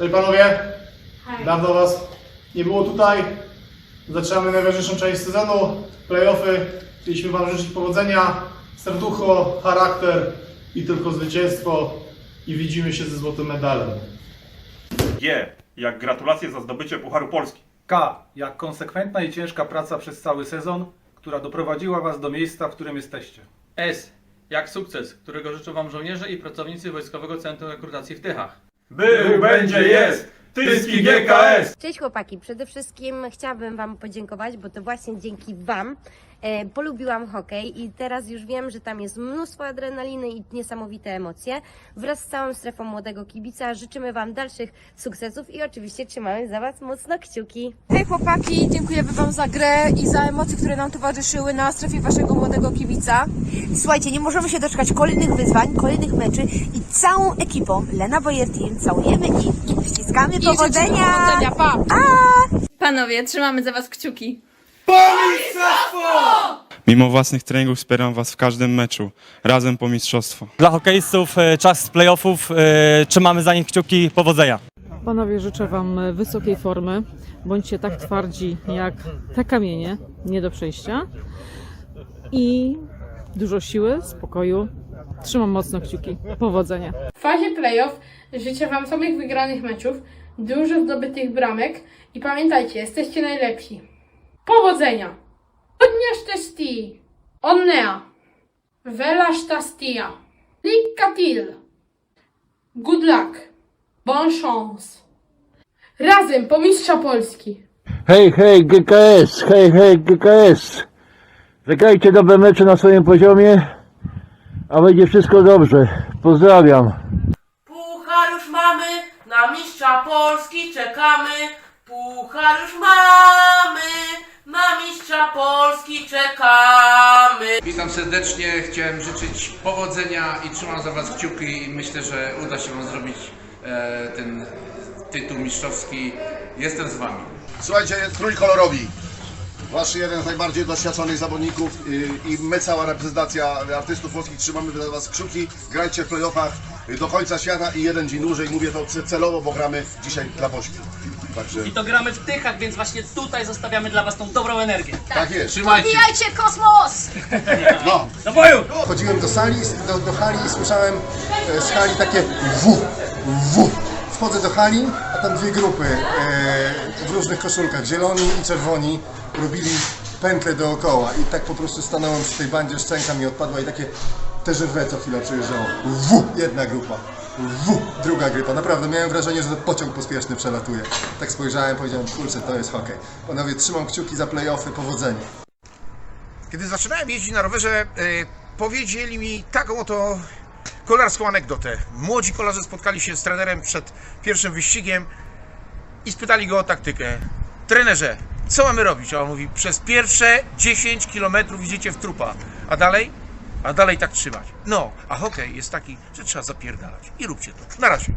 Cześć panowie, dawno was nie było tutaj. Zaczynamy najważniejszą część sezonu, playoffy. Chcieliśmy wam życzyć powodzenia, serducho, charakter i tylko zwycięstwo. I widzimy się ze złotym medalem. G. Jak gratulacje za zdobycie Pucharu Polski. K. Jak konsekwentna i ciężka praca przez cały sezon, która doprowadziła Was do miejsca, w którym jesteście. S. Jak sukces, którego życzą Wam żołnierze i pracownicy Wojskowego Centrum Rekrutacji w Tychach. Był, będzie, jest! Tyski GKS! Cześć chłopaki, przede wszystkim chciałabym Wam podziękować, bo to właśnie dzięki Wam polubiłam hokej i teraz już wiem, że tam jest mnóstwo adrenaliny i niesamowite emocje. Wraz z całą strefą młodego kibica życzymy Wam dalszych sukcesów i oczywiście trzymamy za Was mocno kciuki. Hej chłopaki, dziękujemy Wam za grę i za emocje, które nam towarzyszyły na strefie Waszego młodego kibica. Słuchajcie, nie możemy się doczekać kolejnych wyzwań, kolejnych meczy i całą ekipą Lena Boyer Team całujemy i ściskamy I powodzenia! powodzenia, pa! Panowie, trzymamy za was kciuki. Mimo własnych treningów wspieram Was w każdym meczu. Razem po mistrzostwo. Dla hokeistów e, czas playoffów, e, trzymamy za nich kciuki, powodzenia. Panowie, życzę Wam wysokiej formy. Bądźcie tak twardzi jak te kamienie, nie do przejścia. I dużo siły, spokoju. Trzymam mocno kciuki. Powodzenia. W fazie playoff życzę Wam samych wygranych meczów, dużo zdobytych bramek i pamiętajcie, jesteście najlepsi. Powodzenia! Sti! Onnea! Vela stia! Likkatil! Good luck! Bon chance! Razem po mistrza Polski! Hej, hej, GKS, hej, hej, GKS. Zagrajcie dobre mecze na swoim poziomie, a będzie wszystko dobrze. Pozdrawiam. Puchar już mamy, na mistrza Polski czekamy. Puchar już mamy, Serdecznie, chciałem życzyć powodzenia i trzymam za Was kciuki i myślę, że uda się Wam zrobić e, ten tytuł mistrzowski. Jestem z Wami. Słuchajcie, trójkolorowi. Wasz jeden z najbardziej doświadczonych zawodników i, i my, cała reprezentacja artystów włoskich, trzymamy dla Was kciuki. Grajcie w playoffach do końca świata i jeden dzień dłużej. Mówię to ce- celowo, bo gramy dzisiaj dla Polski. Także I to gramy w Tychach, więc właśnie tutaj zostawiamy dla Was tą dobrą energię. tak jest. Trzymajcie! Wbijajcie kosmos! No. Do boju! Chodziłem do sali, do, do hali i słyszałem e, z hali takie W, W. Wchodzę do hali, a tam dwie grupy e, w różnych koszulkach, zieloni i czerwoni, robili pętle dookoła i tak po prostu stanąłem przy tej bandzie, szczęka mi odpadła i takie też we co chwilę przejeżdżało. W, jedna grupa. W, druga grupa. Naprawdę miałem wrażenie, że pociąg pospieszny przelatuje. Tak spojrzałem, powiedziałem, kurczę, to jest hokej. Panowie, trzymam kciuki za playoffy, powodzenia. Kiedy zaczynałem jeździć na rowerze, e, powiedzieli mi taką oto kolarską anegdotę. Młodzi kolarze spotkali się z trenerem przed pierwszym wyścigiem i spytali go o taktykę. Trenerze, co mamy robić? A on mówi, przez pierwsze 10 km idziecie w trupa, a dalej? A dalej tak trzymać. No, a hokej jest taki, że trzeba zapierdalać. I róbcie to. Na razie.